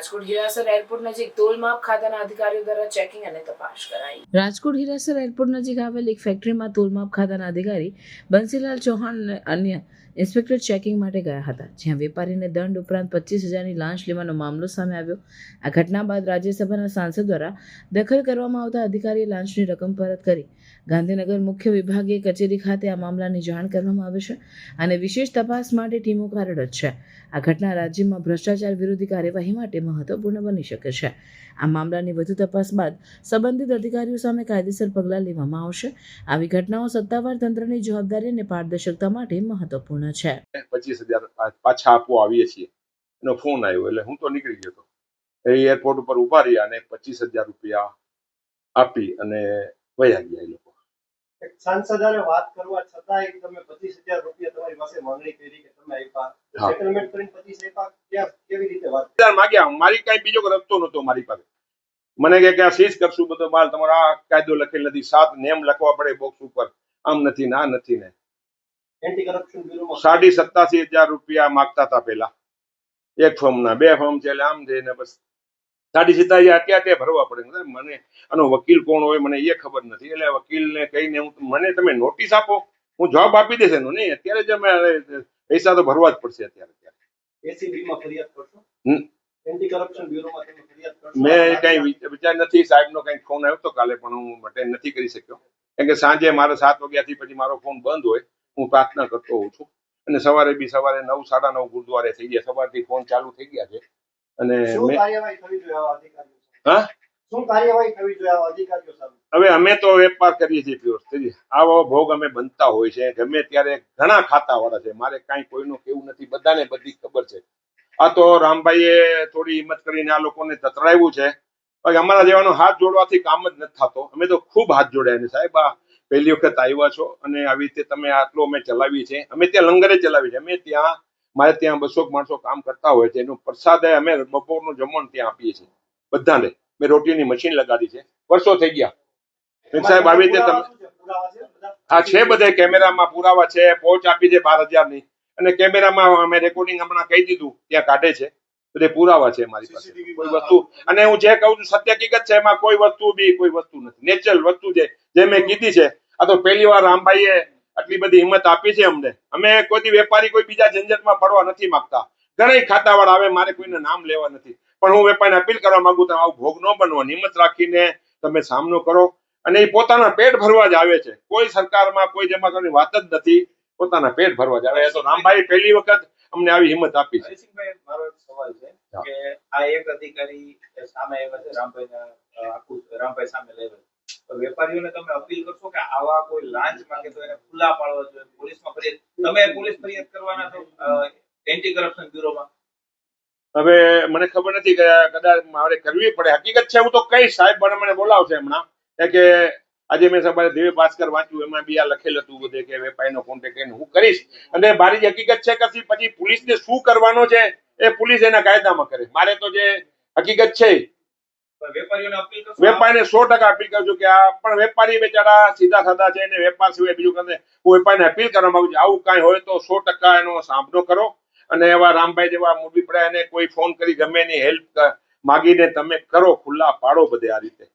Rajkot Hirasar airport નજીક તોલમાપ ખાતાના અધિકારીઓ દ્વારા ચેકિંગ અને તપાસ કરાઈ. રાજકોટ હિરાસર એરપોર્ટ નજીક આવેલ એક ફેક્ટરીમાં તોલમાપ ખાતાના અધિકારી બંસીલાલ ચૌહાણ અને અન્ય ઇન્સ્પેક્ટર ચેકિંગ માટે ગયા હતા, જ્યાં વેપારીને દંડ ઉપરાંત પચીસ હજારની લાંચ લેવાનો મામલો સામે આવ્યો. આ ઘટના બાદ રાજ્યસભાના સાંસદ દ્વારા દખલ કરવામાં આવતા અધિકારીએ લાંચની રકમ પરત કરી. ગાંધીનગર મુખ્ય વિભાગીય કચેરી ખાતે આ મામલાની જાણ કરવામાં આવી છે અને વિશેષ તપાસ માટે ટીમો કાર્યરત છે. આ ઘટના રાજ્યમાં ભ્રષ્ટાચાર વિરોધી કાર્યવાહી માટે મહત્વપૂર્ણ બની શકે છે. આ મામલાની વધુ તપાસ બાદ સંબંધિત અધિકારીઓ સામે કાયદેસર પગલાં લેવામાં આવશે. આવી ઘટનાઓ સત્તાવાર તંત્રની જવાબદારી અને પારદર્શકતા માટે મહત્વપૂર્ણ છે. પચીસ હજાર પાછા આપવા આવીએ છીએ. એનો ફોન આવ્યો એટલે હું તો નીકળી ગયો હતો એ એરપોર્ટ ઉપર ઊભા રહ્યા અને પચીસ હજાર રૂપિયા આપી અને વયા ગયા એ લોકો. એક વાત કરવા છતાંય તમે પચીસ હજાર રૂપિયા તમારી પાસે માંગણી કરી કે તમે આપ્યા. સેટલમેન્ટ કરીને પચીસ આપ્યા. ક્યાં કેવી રીતે વાત માગ્યા. મારી કઈ બીજો રસ્તો નતો મારી પાસે. મને કે કે આ સીઝ કરશું બધો માલ. તમારો આ કાયદો લખેલ નથી. સાત નેમ લખવા પડે બોક્સ ઉપર. આમ નથી ને નથી ને. એન્ટી કરપ્શન બ્યુરોમાં સાડી સત્તાસી હજાર રૂપિયા માગતા હતા પેલા. એક ફોર્મના. બે ફોર્મ છે એટલે આમ છે ને બસ. સાડી સીધા ક્યાં ક્યાં ભરવા પડે. મને આનો વકીલ કોણ હોય મને એ ખબર નથી. એટલે વકીલને કહીને હું મને તમે નોટિસ આપો. હું જવાબ આપી દેશે એનો. નહીં અત્યારે જ અમે પૈસા તો ભરવા જ પડશે અત્યારે એસીબી ફરિયાદ કરશો? હમ. એન્ટી કરપ્શન બ્યુરોમાં તમે ફરિયાદ કરશો? મેં કઈ વિચાર નથી. સાહેબ નો કઈ ફોન આવ્યો તો કાલે પણ હું અટેન્ડ નથી કરી શક્યો. કેમ કે સાંજે મારે સાત વાગ્યાથી પછી મારો ફોન બંધ હોય. હું પ્રાર્થના કરતો હોઉં છું. અને સવારે બી સવારે નવ સાડા નવ ગુરુદ્વારે થઈ ગયા. સવારથી ફોન ચાલુ થઈ ગયા છે. અને? હા? હવે અમે તો વેપાર કરીએ છીએ પ્યોર. આવો ભોગ અમે બનતા હોય છે ગમે ત્યારે ઘણા ખાતા વાળા છે. મારે કાંઈ કોઈનું કેવું નથી બધાને બધી ખબર છે. આ તો રામભાઈએ થોડી હિંમત કરીને આ લોકોને તતરાવ્યું છે. અમારા જેવાનો હાથ જોડવાથી કામ જ નથી થતો. અમે તો ખૂબ હાથ જોડ્યા ને સાહેબ. આ પહેલી વખત આવ્યા છો અને આવી રીતે તમે આટલો અમે ચલાવીએ છીએ. અમે ત્યાં લંગરે ચલાવીએ છીએ. અમે ત્યાં મારે ત્યાં બસો માણસો કામ કરતા હોય છે એનું પ્રસાદ અમે બપોરનું જમવાનું ત્યાં આપીએ છીએ બધાને. મેં રોટીની મશીન લગાડી છે. વર્ષો થઈ ગયા. સાહેબ આવી રીતે તમે હા છે? બધા? કેમેરામાં પુરાવા છે પહોંચ આપી છે બાર હજારની અને કેમેરામાં અમે રેકોર્ડિંગ હમણાં કહી દીધું ત્યાં કાઢે છે. બધે પુરાવા છે મારી પાસે. કોઈ વસ્તુ અને હું જે કહું છું સત્ય હકીકત છે એમાં કોઈ વસ્તુ બી કોઈ વસ્તુ નથી. નેચરલ વસ્તુ છે જે મેં કીધી છે. આ તો પહેલી વાર રામભાઈએ આટલી બધી હિંમત આપી છે અમને. અમે કોઈ વેપારી, કોઈ બીજા ઝંઝટમાં પડવા નથી માંગતા. ઘણા ખાતાવાળા આવે, મારે કોઈને નામ લેવા નથી. પણ હું વેપારીને અપીલ કરવા માંગુ તમે આવું ભોગ ન બનવો હિંમત રાખીને તમે સામનો કરો. અને એ પોતાના પેટ ભરવા જ આવે છે. કોઈ સરકારમાં, કોઈ જમા કરવાની વાત જ નથી. પોતાના પેટ ભરવા જ આવે. તો રામભાઈ પહેલી વખત અમને આવી હિંમત આપી છે. મારો એક સવાલ છે કે આ એક અધિકારી સામે આવ્યા છે રામભાઈ રામભાઈ સામે લેવા વેપારીઓને તમે અપીલ કરશો કે આવા કોઈ લાંચ માંગે તો એને ખુલ્લા પાડવા જોઈએ, પોલીસમાં ફરિયાદ. તમે પોલીસ ફરિયાદ કરવાના તો એન્ટી કરપ્શન બ્યુરોમાં? હવે મને ખબર નથી કે કદાચ મારે કરવી પડે. હકીકત છે, હું તો કઈ સાહેબ મને મને બોલાવશે હમણાં. કે આજે મેં સવારે દિવ્ય ભાસ્કર વાંચ્યું, એમાં બી આ લખેલ હતું બધે કે વેપારીનો કોન્ટેક્ટ એને હું કરીશ. અને મારી જે હકીકત છે કે પછી પોલીસને શું કરવાનો છે? એ પોલીસ એના કાયદામાં કરે. મારે તો જે હકીકત છે પણ વેપારીઓને અપીલ કરશો વેપારીને સો ટકા અપીલ કરું કે આ પણ વેપારી બેચારા સીધા સાધા છે અને વેપાર સિવાય બીજું કરે હું વેપારીને અપીલ કરવા માંગુ છું, આવું કાંઈ હોય તો સો ટકા એનો સામનો કરો અને એવા રામભાઈ જેવા મૂડી પડ્યા એને કોઈ ફોન કરી ગમે એની હેલ્પ માગીને તમે કરો, ખુલ્લા પાડો બધે આ રીતે.